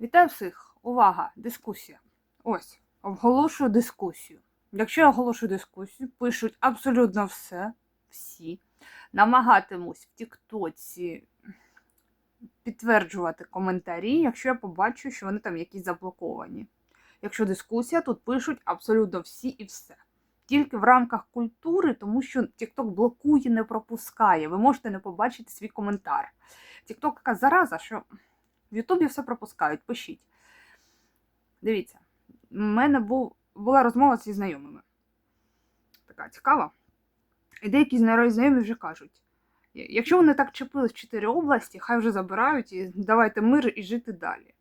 Вітаю всіх! Увага! Дискусія. Ось, оголошую дискусію. Якщо я оголошую дискусію, пишуть абсолютно все, всі. Намагатимусь в Тіктоці підтверджувати коментарі, якщо я побачу, що вони там якісь заблоковані. Якщо дискусія, тут пишуть абсолютно всі і все. Тільки в рамках культури, тому що TikTok блокує, не пропускає. Ви можете не побачити свій коментар. TikTok така зараза, що в Ютубі все пропускають, пишіть. Дивіться, в мене був, була розмова зі знайомими. Така цікава. І деякі знайомі вже кажуть: якщо вони так чепились в чотири області, хай вже забирають і давайте мир і жити далі.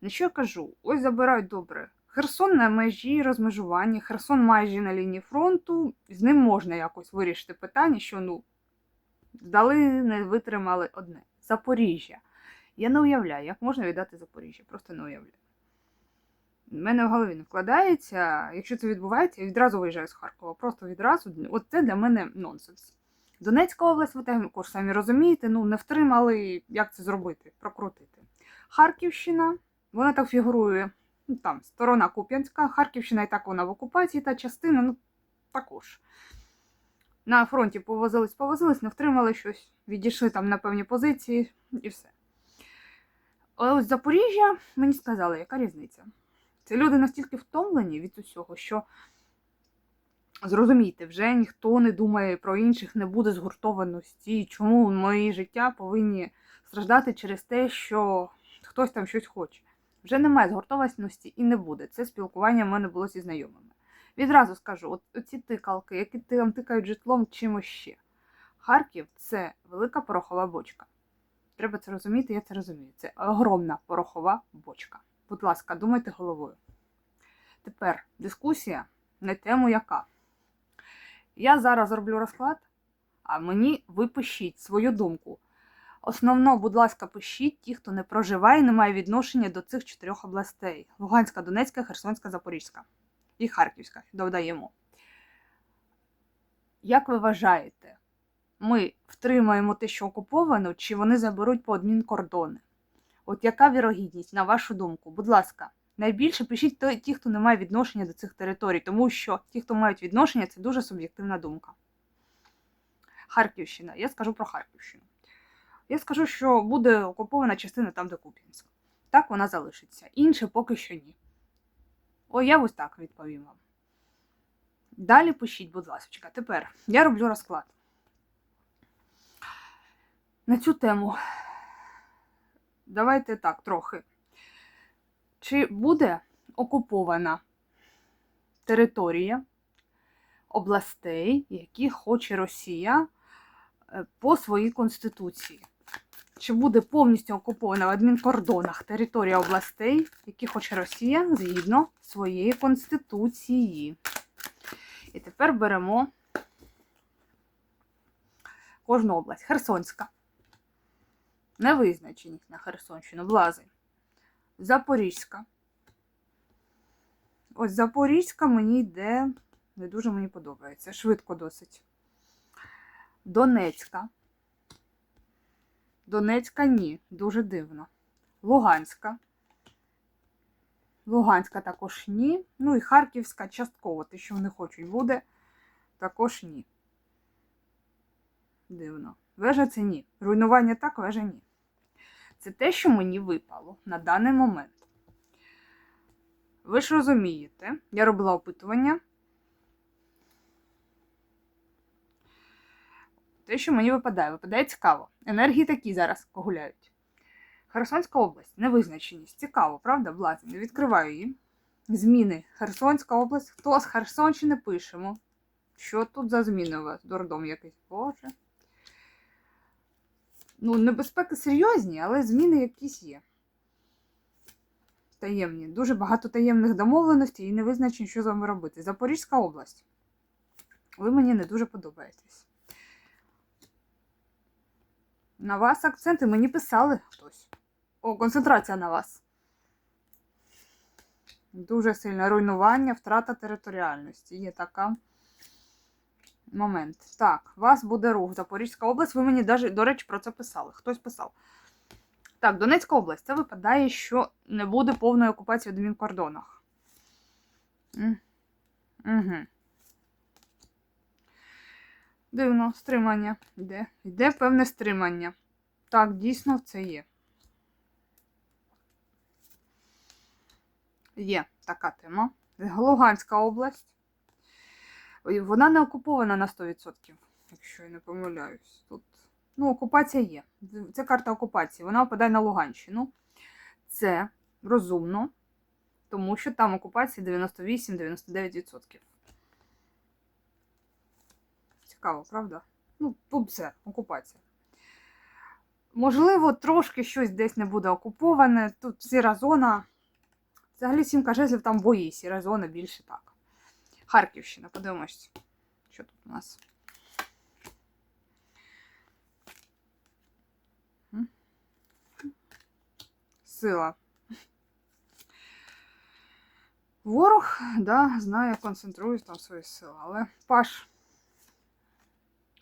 На що я кажу? Ось забирають добре. Херсон на межі розмежування, Херсон майже на лінії фронту, з ним можна якось вирішити питання, що ну, здали, не витримали одне. Запоріжжя. Я не уявляю, як можна віддати Запоріжжя. Просто не уявляю. У мене в голові не вкладається. Якщо це відбувається, я відразу виїжджаю з Харкова. Просто відразу. От це для мене нонсенс. Донецька область, ви також самі розумієте, ну не втримали, як це зробити, прокрутити. Харківщина, вона так фігурує. Ну, там сторона Куп'янська, Харківщина і так вона в окупації, та частина, ну також. На фронті повозились, повозились, не втримали щось, відійшли там на певні позиції і все. Але ось Запоріжжя мені сказали, яка різниця. Це люди настільки втомлені від усього, що зрозумійте, вже ніхто не думає про інших, не буде згуртованості. Чому мої життя повинні страждати через те, що хтось там щось хоче. Вже немає згуртованості і не буде. Це спілкування в мене було зі знайомими. Відразу скажу: оці тикалки, які там тикають житлом чимось ще. Харків це велика порохова бочка. Треба це розуміти, я це розумію. Це огромна порохова бочка. Будь ласка, думайте головою. Тепер дискусія на тему яка. Я зараз роблю розклад, а мені ви пишіть свою думку. Основно, будь ласка, пишіть ті, хто не проживає і не має відношення до цих чотирьох областей: Луганська, Донецька, Херсонська, Запорізька і Харківська. Додаємо. Як ви вважаєте, ми втримаємо те, що окуповано, чи вони заберуть по адмінкордони? От яка вірогідність, на вашу думку? Будь ласка, найбільше пишіть ті, хто не має відношення до цих територій, тому що ті, хто мають відношення, це дуже суб'єктивна думка. Харківщина. Я скажу про Харківщину. Я скажу, що буде окупована частина там, де Куп'янськ. Так вона залишиться. Інше поки що ні. О, я ось так відповім вам. Далі пишіть, будь ласка. Тепер я роблю розклад. На цю тему. Давайте так, трохи. Чи буде окупована територія областей, які хоче Росія е, по своїй конституції? Чи буде повністю окупована в адмінкордонах територія областей, які хоче Росія згідно своєї конституції? І тепер беремо кожну область. Херсонська. Невизначеність на Херсонщину, влази. Запорізька. Ось Запорізька мені йде, не дуже мені подобається. Швидко досить. Донецька. Донецька ні, дуже дивно. Луганська. Луганська також ні. Ну і Харківська частково, те, що вони хочуть, буде. Також ні. Дивно. Вежа це ні. Руйнування так, вежа ні. Це те, що мені випало на даний момент. Ви ж розумієте, я робила опитування. Те, що мені випадає, випадає цікаво. Енергії такі зараз погуляють. Херсонська область, невизначеність. Цікаво, правда? Власне, відкриваю її. Зміни. Херсонська область. Хто з Херсонщини пишемо? Що тут за зміни у вас? Дурдом якийсь. Боже. Ну, небезпеки серйозні, але зміни якісь є. Таємні. Дуже багато таємних домовленостей і не визначено, що з вами робити. Запорізька область. Ви мені не дуже подобаєтесь. На вас акценти мені писали хтось. О, концентрація на вас. Дуже сильне руйнування, втрата територіальності. Є така момент. Так, вас буде рух. Запорізька область. Ви мені даже, до речі, про це писали. Хтось писав. Так, Донецька область. Це випадає, що не буде повної окупації в адмінкордонах. Угу. Дивно, стримання. Йде. Йде певне стримання. Так, дійсно це є. Є така тема. Луганська область. Вона не окупована на 100%, якщо я не помиляюсь. Тут ну, окупація є. Це карта окупації. Вона впадає на Луганщину. Це розумно, тому що там окупація 98-99%. Цікаво, правда? Ну, тут все, окупація. Можливо, трошки щось десь не буде окуповане. Тут сіра зона. Взагалі сімка жезлів там бої, сіра зона більше так. Харківщина, подивимось, що тут у нас. Сила. Ворог, да, знає, концентрує там свої сили, але Паш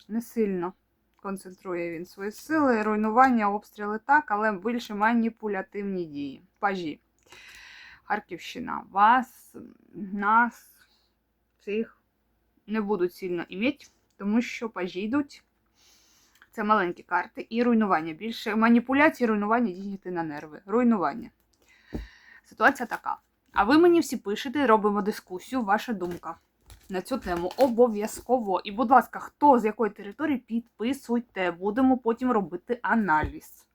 не сильно концентрує він свої сили, руйнування, обстріли так, але більше маніпулятивні дії. Пажі. Харківщина. Вас, нас, всіх не будуть сильно іметь, тому що пажі. Це маленькі карти і руйнування. Більше маніпуляції, руйнування діяти на нерви. Руйнування. Ситуація така. А ви мені всі пишете, робимо дискусію, ваша думка на цю тему обов'язково. І, будь ласка, хто з якої території підписуйте, будемо потім робити аналіз.